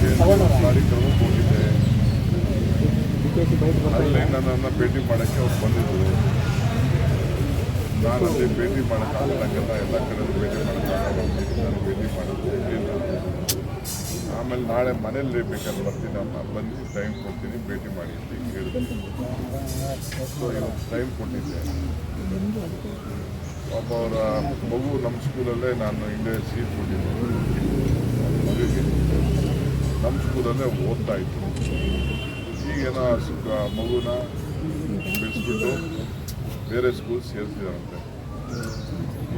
ಬಗ್ಗೆ ಕಾರ್ಯಕ್ರಮಕ್ಕೆ ಹೋಗಿದ್ದೆ. ನನ್ನನ್ನು ಭೇಟಿ ಮಾಡೋಕ್ಕೆ ಅವ್ರು ಬಂದಿದ್ದರು ನಾನು ಅಲ್ಲಿ ಭೇಟಿ ಮಾಡೋಕ್ಕಾಗಲ್ಲ ಎಲ್ಲ ಕಡೆ ಭೇಟಿ ಮಾಡೋಕ್ಕಾಗಲ್ಲ ನಾನು ಭೇಟಿ ಮಾಡೋದಿಲ್ಲ ಆಮೇಲೆ ನಾಳೆ ಮನೇಲಿ ಬೇಕಾದ್ರೆ ಬರ್ತೀನಿ ಬಂದು ಟೈಮ್ ಕೊಡ್ತೀನಿ, ಭೇಟಿ ಮಾಡಿ ಅಂತ ಹೇಳಿದ್ವಿ ಟೈಮ್ ಕೊಟ್ಟಿದ್ದೆ. ಒಬ್ಬ ಅವರ ಮಗು ನಮ್ಮ ಸ್ಕೂಲಲ್ಲೇ ನಾನು ಹಿಂದೆ ಸೀಟ್ ಕೊಟ್ಟಿದ್ದೆ. ಸ್ಕೂಲಲ್ಲೇ ಓದ್ತಾ ಇತ್ತು ಈಗೇನೋ ಸುಖ, ಮಗುನ ಬಿಡಿಸ್ಬಿಟ್ಟು ಬೇರೆ ಸ್ಕೂಲ್ ಸೇರಿಸಿದಾರಂತೆ.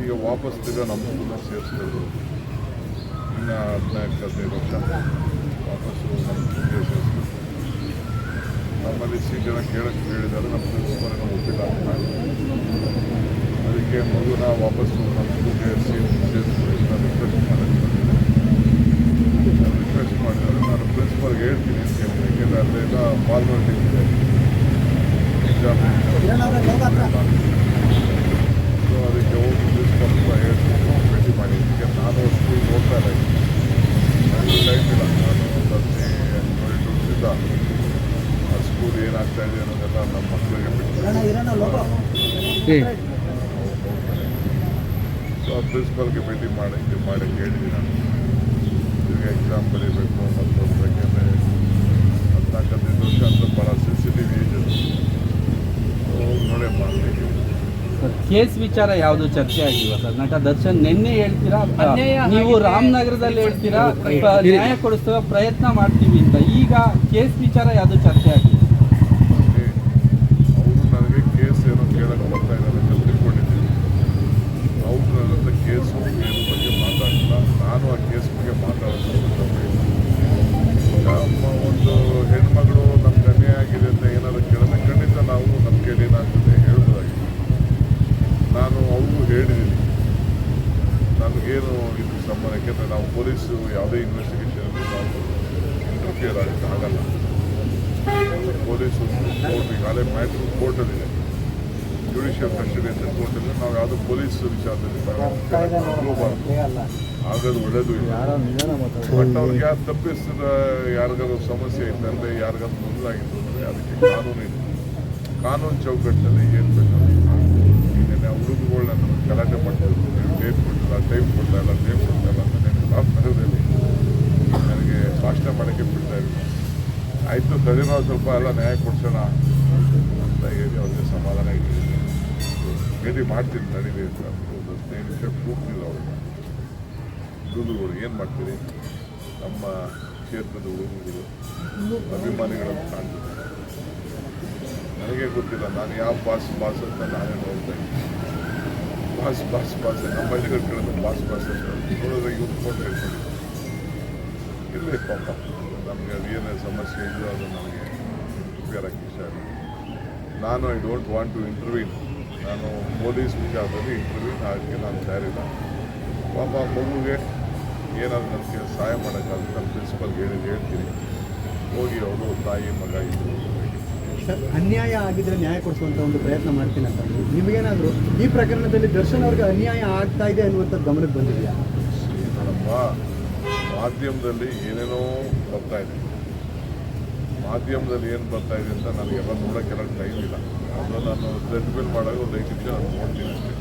ಈಗ ವಾಪಸ್ ತಿರ್ಗಾ ನಮ್ಮ ಸ್ಕೂಲ್ನ ಸೇರಿಸ್ಕೊಂಡು ಇನ್ನು ಹದಿನಾಲ್ಕು ಹದಿನೈದು ವರ್ಷ. ವಾಪಸ್ಸು ನಮ್ಮ ಸ್ಕೂಲ್ಗೆ ನಮ್ಮಲ್ಲಿ ಸೀಟ್ ಜನ ಕೇಳಕ್ಕೆ ಹೇಳಿದ್ದಾರೆ, ನಮ್ಮ ಪ್ರಿನ್ಸಿಪಲ್ ಏನೋ ಒಪ್ಪಿಲ್ಲ ಅದಕ್ಕೆ ಮಗುನ ವಾಪಸ್ಸು ನಮ್ಮ ಸ್ಕೂಲ್ಗೆ ಸೀಟ್ ಸೇರಿಸ್ಬಿಡಿ ನಾನು ರಿಕ್ವೆಸ್ಟ್ ಮಾಡೋಕ್ಕೆ ನಾನು ರಿಕ್ವೆಸ್ಟ್ ಮಾಡಿದರೆ ನಾನು ಪ್ರಿನ್ಸಿಪಲ್ಗೆ ಹೇಳ್ತೀನಿ ಅಂತ ಹೇಳಿದೆ ಯಾಕೆಂದರೆ ಅಲ್ಲೆಲ್ಲ ಫಾರ್ಮಾಲಿಟಿ ಇದೆ ಎಕ್ಸಾಮ್ ಸೊ ಅದಕ್ಕೆ ಹೋಗಿ ಪ್ರಿನ್ಸಿಪಲ್ ಹತ್ರ ಹೇಳ್ತೀನಿ ಭೇಟಿ ಮಾಡಿ ಯಾಕೆ ನಾನು ಸ್ಕೂಲ್ ಹೋಗ್ತಾ ಇಲ್ಲ ನನಗೆ ಟೈಮ್ ಇಲ್ಲ ನಾನು ಒಂದು ಹದಿನೈದು ಹದಿನೇಳು ವರ್ಷದಿಂದ ಆ ಸ್ಕೂಲ್ ಏನಾಗ್ತಾ ಇದೆ ಅನ್ನೋದೆಲ್ಲ ನಮ್ಮ ಮಕ್ಕಳಿಗೆ ಬಿಟ್ಟು ಸೊ ಆ ಪ್ರಿನ್ಸಿಪಲ್ಗೆ ಭೇಟಿ ಮಾಡಿ ಇದು ಮಾಡಕ್ಕೆ ಹೇಳಿದ್ದೀನಿ ನಾನು ಈಗ ಎಕ್ಸಾಮ್ ಬರೀಬೇಕು ಮತ್ತೊಂದು ಯಾಕೆಂದರೆ ಹದಿನಾಲ್ಕು ಹದಿನೈದು ವರ್ಷ ಅಂತ ಭಾಳ ಸೆನ್ಸಿಟಿವ್ ಏಜ್ ಅದು ಹೋಗಿ ನೋಡಿ ಮಾಡಲಿಕ್ಕೆ ಸರ್ ಕೇಸ್ ವಿಚಾರ ಯಾವುದು ಚರ್ಚೆ ಆಗಿಲ್ಲ ಸರ್? ನಟ ದರ್ಶನ್ ನಿನ್ನೆ ಹೇಳ್ತೀರಾ ನೀವು ರಾಮನಗರದಲ್ಲಿ ಹೇಳ್ತೀರಾ ನ್ಯಾಯ ಕೊಡಿಸುವ ಪ್ರಯತ್ನ ಮಾಡ್ತೀವಿ ಅಂತ? ಈಗ ಕೇಸ್ ವಿಚಾರ ಯಾವುದು ಚರ್ಚೆ ಆಗಿಲ್ಲ ಅವರು ನನಗೆ ಕೇಸ್ ಏನೋ ಕೇಳಕ್ಕೆ ಬರ್ತಾ ಇದ್ದಾರೆ ಅಂತ ತಿಳ್ಕೊಂಡಿದ್ದೀನಿ ಅವ್ರು ನನ್ನ ಹತ್ರ ಕೇಸು ಕೇಸ್ ಬಗ್ಗೆ ಮಾತಾಡಿಲ್ಲ ನಾನು ಆ ಕೇಸ್ ಬಗ್ಗೆ ಮಾತಾಡೋದು ಈಗ ಮ- ಒಂದು ಹೆಣ್ಮಗಳು ನಮ್ಗೆ ಅನ್ಯಾಯ ಆಗಿದೆ ಅಂತ ಏನಾದ್ರು ಕೇಳಿದ್ರೆ ಖಂಡಿತ ನಾವು ನಮ್ಮ ಕೈಲಿ ಏನಾಗ್ತದೆ ಹೇಳ್ಬೋದಾಗಿದೆ ನಾನು ಅವ್ರಿಗೂ ಹೇಳಿದ್ದೀನಿ ನನಗೇನು ಇದು ಸಂಬಂಧ ಯಾಕೆಂದರೆ ನಾವು ಪೊಲೀಸು ಯಾವುದೇ ಇನ್ವೆಸ್ಟಿಗೇಷನಲ್ಲಿ ನಾವು ಇಂಟರ್ಫಿಯರ್ ಆಗಕ್ಕೆ ಆಗಲ್ಲ. ಪೊಲೀಸು ಕೋರ್ಟ್ ಈಗಾಗಲೇ ಮ್ಯಾಟ್ರು ಕೋರ್ಟಲ್ಲಿದೆ ಜುಡಿಷಿಯಲ್ ಕಸ್ಟಡಿ ಅಂತ ಕೋರ್ಟಲ್ಲಿ ನಾವು ಯಾವುದು ಪೊಲೀಸ್ ವಿಚಾರದಲ್ಲಿ ಹೋಗಬಾರ್ದು ಆಗೋದು. ಒಳ್ಳೇದು ಇಲ್ಲ. ಬಟ್ ಅವ್ರಿಗೆ ಯಾರು ತಪ್ಪಿಸಿದ ಯಾರಿಗಾದ್ರು ಸಮಸ್ಯೆ ಇದ್ದಂದ್ರೆ ಯಾರಿಗಾದ್ರು ಮೊದಲಾಗಿತ್ತು ಅಂದರೆ ಅದಕ್ಕೆ ಕಾನೂನು ಇದೆ ಕಾನೂನು ಚೌಕಟ್ಟಿನಲ್ಲಿ ಏನು ಬೇಕಾದ್ರೆ ಈಗ ಹುಡುಗರುಗಳು ನನ್ನ ಗಲಾಟೆ ಮಾಡ್ತಿರ್ತಾರೆ ಡೇಟ್ ಕೊಟ್ಟಿಲ್ಲ ಟೈಮ್ ಕೊಡ್ತಾ ಇಲ್ಲ ಟೈಮ್ ಕೊಡ್ತಾ ಇಲ್ಲ ಅಂತ ನನಗೆ ರಾಮನಗರದಲ್ಲಿ ನನಗೆ ಭಾಷಣ ಮಾಡೋಕ್ಕೆ ಬಿಡ್ತಾ ಇಲ್ಲ ಆಯಿತು ನಾವು ಸ್ವಲ್ಪ ಎಲ್ಲ ನ್ಯಾಯ ಕೊಡ್ಸೋಣ ಅಂತ ಹೇಳಿ ಅವ್ರಿಗೆ ಸಮಾಧಾನ ಆಗಿದೆ ಭೇಟಿ ಮಾಡ್ತೀನಿ, ನಡೀಲಿ ಅಂತ. ಹದಿನೈದು ನಿಮಿಷ ಕೂಗ್ತಿಲ್ಲ ಅವ್ರಿಗೆ ಹುಡುಗರುಗಳು ಏನು ಮಾಡ್ತೀರಿ? ನಮ್ಮ ಕ್ಷೇತ್ರದ ಹುಡುಗರು ಅಭಿಮಾನಿಗಳನ್ನು ಕಾಣ್ತಿದ್ದಾರೆ. ನನಗೆ ಗೊತ್ತಿಲ್ಲ, ನಾನು ಯಾವ ಬಾಸ್ ಬಾಸ್ ಅಂತ ನಾನೇ ನೋಡ್ತಾ ಇದ್ದೀನಿ. ಬಾಸ್ ಬಾಸ್ ಬಾಸ್ ನಮ್ಮ ಹಳ್ಳಿಗಳು ಕಡೆ ಬಾಸ್ ಬಾಸ್ ಅಂತ. ನೋಡಿದ್ರೆ ಇವ್ರು ಫೋಟೋ ಹೇಳ್ಕೊಂಡಿದ್ದಾರೆ ಇರಲಿ ಪಾಪ. ನಮಗೆ ಅದು ಏನೇ ಸಮಸ್ಯೆ ಇದೆಯೋ ಅದು ನನಗೆ ಸ್ವೀಕಾರಕ್ಕೆ ಇಷ್ಟ ಇಲ್ಲ ನಾನು I don't want to intervene ನಾನು ಪೊಲೀಸ್ ವಿಚಾರದಲ್ಲಿ ಇಂಟರ್ವ್ಯೂನ್ ಆಗಕ್ಕೆ ನಾನು ತಯಾರಿಲ್ಲ. ಪಾಪ ಮಗುಗೆ ಏನಾದರೂ ನನಗೆ ಸಹಾಯ ಮಾಡೋಕ್ಕಾಗುತ್ತೆ ನಾನು ಪ್ರಿನ್ಸಿಪಲ್ಗೆ ಹೇಳಿ ಹೇಳ್ತೀನಿ. ಹೋಗಿ ಅವರು ತಾಯಿ ಮಗ ಇದ್ದರು ಸರ್ ಅನ್ಯಾಯ ಆಗಿದ್ರೆ ನ್ಯಾಯ ಕೊಡಿಸುವಂತ ಒಂದು ಪ್ರಯತ್ನ ಮಾಡ್ತೀನಿ ಅಂತ ನಿಮಗೇನಾದರೂ ಈ ಪ್ರಕರಣದಲ್ಲಿ ದರ್ಶನ್ ಅವ್ರಿಗೆ ಅನ್ಯಾಯ ಆಗ್ತಾ ಇದೆ ಅನ್ನುವಂಥದ್ದು ಗಮನಕ್ಕೆ ಬಂದಿದೆಯಾ? ನೋಡಪ್ಪ ಮಾಧ್ಯಮದಲ್ಲಿ ಏನೇನೋ ಬರ್ತಾ ಇದೆ. ಮಾಧ್ಯಮದಲ್ಲಿ ಏನು ಬರ್ತಾ ಇದೆ ಅಂತ ನನಗೆಲ್ಲ ನೋಡೋಕ್ಕೆಲ್ಲ ಟೈಮ್ ಇಲ್ಲ. ಅದು ನಾನು ಟ್ರೆಡ್ಮಿಲ್ ಮಾಡಾಗ ಒಂದು ಐದು ನಿಮಿಷ ನಾನು ನೋಡ್ತೀನಿ ಅಷ್ಟೇ.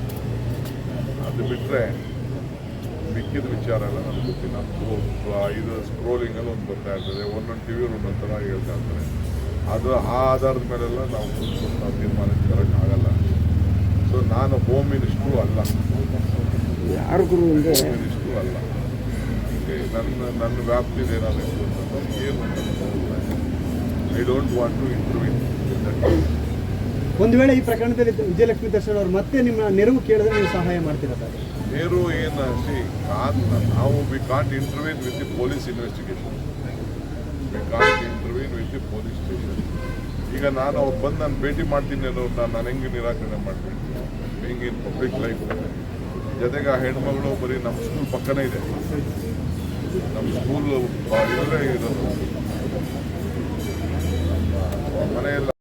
ಅದು ಬಿಟ್ಟರೆ ಮಿಕ್ಕಿದ ವಿಚಾರ ಎಲ್ಲ ನನಗೆ ಗೊತ್ತಿಲ್ಲ. ಐದು ಇದು ಸ್ಕ್ರೋಲಿಂಗಲ್ಲಿ ಒಂದು ಬರ್ತಾ ಇರ್ತದೆ. ಒಂದೊಂದು ಟಿ ವಿಯಲ್ಲಿ ಒಂದೊಂದು ಥರ ಹೇಳ್ತಾ ಇರ್ತಾರೆ. ಅದು ಆ ಆಧಾರದ ಮೇಲೆಲ್ಲ ನಾವು ಕೂತ್ಕೊಂಡು ನಾವು ಆಗಲ್ಲ. ಸೊ ನಾನು ಹೋಮ್ ಮಿನಿಸ್ಟ್ರು ಅಲ್ಲ. ಯಾರಿಗೂ ಹೋಮ್ ಮಿನಿಸ್ಟ್ರು ಅಲ್ಲ. ನನ್ನ ನನ್ನ ವ್ಯಾಪ್ತಿಯಲ್ಲಿ ಏನಾದರೂ ಏನು I don't want to improve ಒಂದು ವೇಳೆ ಈ ಪ್ರಕರಣದಲ್ಲಿ ವಿಜಯಲಕ್ಷ್ಮಿ ದರ್ಶನ್ ಅವರು ಮತ್ತೆ ನಿಮ್ಮ ನೆರವು ಕೇಳಿದ್ರೆ ನೀವು ಸಹಾಯ ಮಾಡ್ತೀರಾ ಸರ್? ನೇರು ಏನು ಸಿ ಕಾನ್ ನಾವು we can't intervene with the police investigation we can't intervene with the police station ಈಗ ನಾನು ಅವ್ರು ಬಂದು ನಾನು ಭೇಟಿ ಮಾಡ್ತೀನಿ ಅನ್ನೋರು ನಾನು ನಾನು ಹೆಂಗೆ ನಿರಾಕರಣೆ ಮಾಡ್ತೀನಿ? ಹೆಂಗೆ ಇನ್ ಪಬ್ಲಿಕ್ ಲೈಫ್ ಜೊತೆಗೆ ಆ ಹೆಣ್ಮಗಳು ಬರೀ ನಮ್ಮ ಸ್ಕೂಲ್ ಪಕ್ಕನೇ ಇದೆ. ನಮ್ಮ ಸ್ಕೂಲ್ ಇರೋದು ನಮ್ಮ ಮನೆಯೆಲ್ಲ